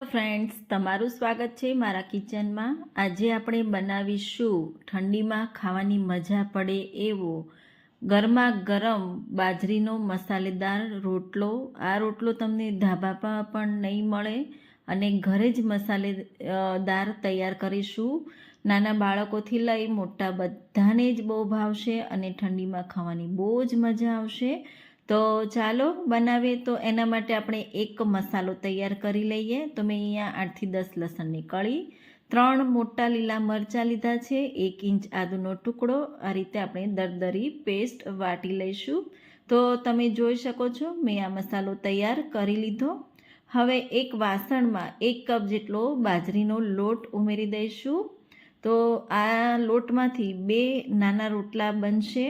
Friends તમારું સ્વાગત છે મારા કિચનમાં. આજે આપણે બનાવીશું ઠંડીમાં ખાવાની મજા પડે એવો ગરમા ગરમ બાજરીનો મસાલેદાર રોટલો. આ રોટલો તમને ધાબામાં પણ નહીં મળે અને ઘરે જ મસાલેદાર તૈયાર કરીશું. નાના બાળકોથી લઈ મોટા બધાને જ બહુ ભાવશે અને ઠંડીમાં ખાવાની બહુ જ મજા આવશે. તો ચાલો બનાવીએ. તો એના માટે આપણે એક મસાલો તૈયાર કરી લઈએ. તો મેં અહીંયા આઠથી દસ લસણની કળી ત્રણ મોટા લીલા મરચાં લીધા છે, એક ઇંચ આદુનો ટુકડો. આ રીતે આપણે દરદરી પેસ્ટ વાટી લઈશું. તો તમે જોઈ શકો છો, મેં આ મસાલો તૈયાર કરી લીધો. હવે એક વાસણમાં એક કપ જેટલો બાજરીનો લોટ ઉમેરી દઈશું. તો આ લોટમાંથી બે નાના રોટલા બનશે.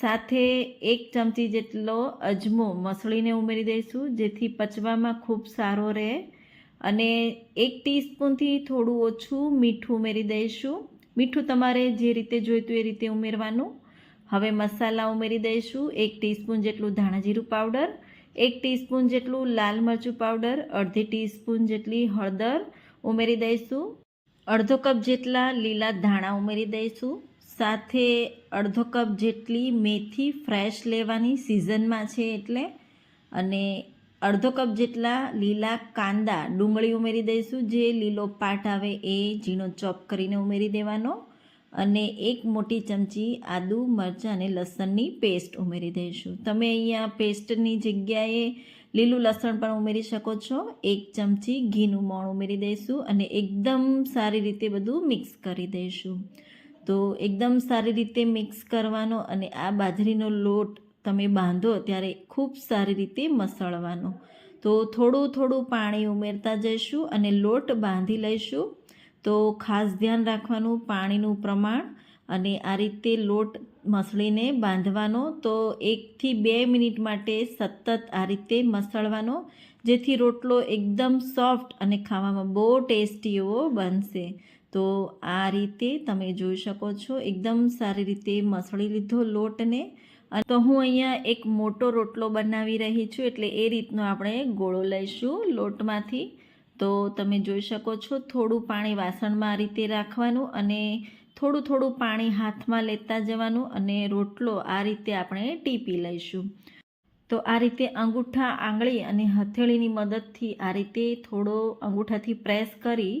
સાથે એક ચમચી જેટલો અજમો મસળીને ઉમેરી દઈશું, જેથી પચવામાં ખૂબ સારો રહે. અને એક ટીસ્પૂનથી થોડું ઓછું મીઠું ઉમેરી દઈશું. મીઠું તમારે જે રીતે જોઈતું એ રીતે ઉમેરવાનું. હવે મસાલા ઉમેરી દઈશું. એક ટીસ્પૂન જેટલું ધાણાજીરું પાવડર, એક ટીસ્પૂન જેટલું લાલ મરચું પાવડર, અડધી ટીસ્પૂન જેટલી હળદર ઉમેરી દઈશું. અડધો કપ જેટલા લીલા ધાણા ઉમેરી દઈશું. સાથે અડધો કપ જેટલી મેથી ફ્રેશ લેવાની સિઝનમાં છે એટલે. અને અડધો કપ જેટલા લીલા કાંદા ડુંગળી ઉમેરી દઈશું. જે લીલો પાટ આવે એ ઝીણો ચોપ કરીને ઉમેરી દેવાનો. અને એક મોટી ચમચી આદુ, મરચાં અને લસણની પેસ્ટ ઉમેરી દઈશું. તમે અહીંયા પેસ્ટની જગ્યાએ લીલું લસણ પણ ઉમેરી શકો છો. એક ચમચી ઘીનું મોણ ઉમેરી દઈશું અને એકદમ સારી રીતે બધું મિક્સ કરી દઈશું. તો એકદમ સારી રીતે મિક્સ કરવાનો અને આ બાજરીનો લોટ તમે બાંધો ત્યારે ખૂબ સારી રીતે મસળવાનો. તો થોડું થોડું પાણી ઉમેરતા જઈશું અને લોટ બાંધી લઈશું. તો ખાસ ધ્યાન રાખવાનું પાણીનું પ્રમાણ અને આ રીતે લોટ મસળીને બાંધવાનો. તો એકથી બે મિનિટ માટે સતત આ રીતે મસળવાનો, જેથી રોટલો એકદમ સોફ્ટ અને ખાવામાં બહુ ટેસ્ટી એવો બનશે. તો આ રીતે તમે જોઈ શકો છો. એકદમ સારી રીતે મસળી લીધો લોટને. તો હું અહીંયા એક મોટો રોટલો બનાવી રહી છું, એટલે એ રીતનો આપણે ગોળો લઈશું લોટમાંથી. તો તમે જોઈ શકો છો, થોડું પાણી વાસણમાં આ રીતે રાખવાનું અને થોડું થોડું પાણી હાથમાં લેતા જવાનું અને રોટલો આ રીતે આપણે ટીપી લઈશું. તો આ રીતે અંગૂઠા આંગળી અને હથેળીની મદદથી આ રીતે થોડો અંગૂઠાથી પ્રેસ કરી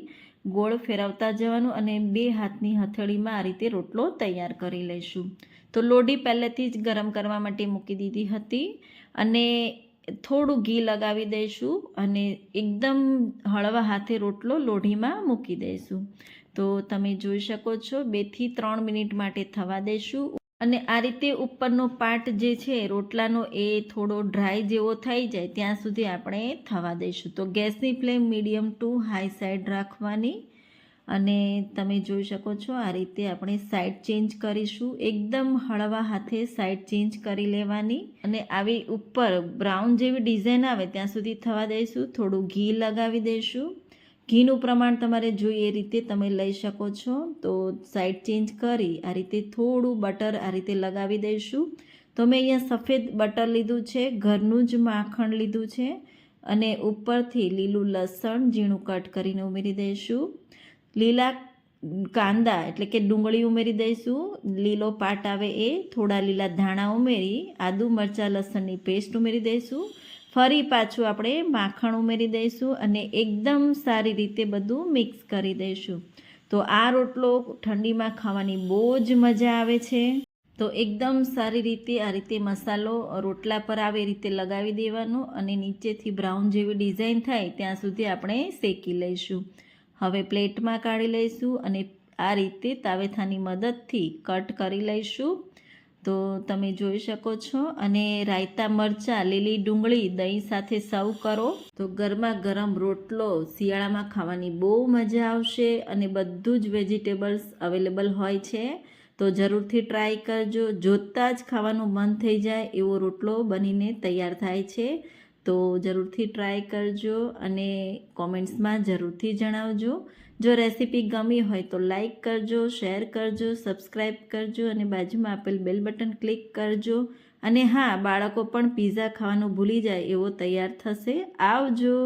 ગોળ ફેરવતા જવાનું અને બે હાથની હથેળીમાં આ રીતે રોટલો તૈયાર કરી લઈશું. તો લોઢી પહેલેથી જ ગરમ કરવા માટે મૂકી દીધી હતી અને થોડું ઘી લગાવી દઈશું અને એકદમ હળવા હાથે રોટલો લોઢીમાં મૂકી દઈશું. તો તમે જોઈ શકો છો, બેથી ત્રણ મિનિટ માટે થવા દઈશું. અને આ રીતે ઉપરનો પાર્ટ જે છે, રોટલાનો એ થોડો ડ્રાય જેવો થઈ જાય, ત્યાં સુધી આપણે થવા દઈશું. તો ગેસની flame medium to high side રાખવાની અને તમે જોઈ શકો છો આ રીતે આપણે સાઈડ ચેન્જ કરીશું. એકદમ હળવા હાથે સાઈડ ચેન્જ કરી લેવાની અને આવી ઉપર બ્રાઉન જેવી ડિઝાઇન આવે ત્યાં સુધી થવા દઈશું. થોડું ઘી લગાવી દઈશું. ઘીનું પ્રમાણ તમારે જોઈએ એ રીતે તમે લઈ શકો છો, તો સાઈડ ચેન્જ કરી આ રીતે થોડું બટર આ રીતે લગાવી દઈશું. તો મેં અહીંયા સફેદ બટર લીધું છે, ઘરનું જ માખણ લીધું છે, અને ઉપરથી લીલું લસણ ઝીણું કટ કરીને ઉમેરી દઈશું. લીલા કાંદા એટલે કે ડુંગળી ઉમેરી દઈશું, લીલો પાટ આવે એ, થોડા લીલા ધાણા ઉમેરી, આદુ મરચાં લસણની પેસ્ટ ઉમેરી દઈશું. ફરી પાછું આપણે માખણ ઉમેરી દઈશું અને એકદમ સારી રીતે બધું મિક્સ કરી દઈશું. તો આ રોટલો ઠંડીમાં ખાવાની બહુ જ મજા આવે છે. તો એકદમ સારી રીતે આ રીતે મસાલો રોટલા પર આવે રીતે લગાવી દેવાનો અને નીચેથી બ્રાઉન જેવી ડિઝાઇન થાય ત્યાં સુધી આપણે શેકી લઈશું. હવે પ્લેટમાં કાઢી લઈશું અને આ રીતે તાવેથાની મદદથી કટ કરી લઈશું. તો તમે જોઈ શકો છો. અને રાયતા મરચાં, લીલી ડુંગળી દહીં સાથે સર્વ કરો. તો ગરમા ગરમ રોટલો શિયાળામાં ખાવાની બહુ મજા આવશે અને બધું જ વેજીટેબલ્સ અવેલેબલ હોય છે. તો જરૂરથી ટ્રાય કરજો. જોતાં જ ખાવાનું મન થઈ જાય એવો રોટલો બનીને તૈયાર થાય છે. તો જરૂરથી ટ્રાય કરજો અને કોમેન્ટ્સમાં જરૂરથી જણાવજો. જો રેસીપી ગમી હોય તો લાઈક કરજો શેર કરજો સબસ્ક્રાઈબ કરજો અને બાજુમાં આપેલ બેલ બટન ક્લિક કરજો. અને હા, બાળકો પણ પીઝા ખાવાનું ભૂલી જાય એવો તૈયાર થશે. આવજો!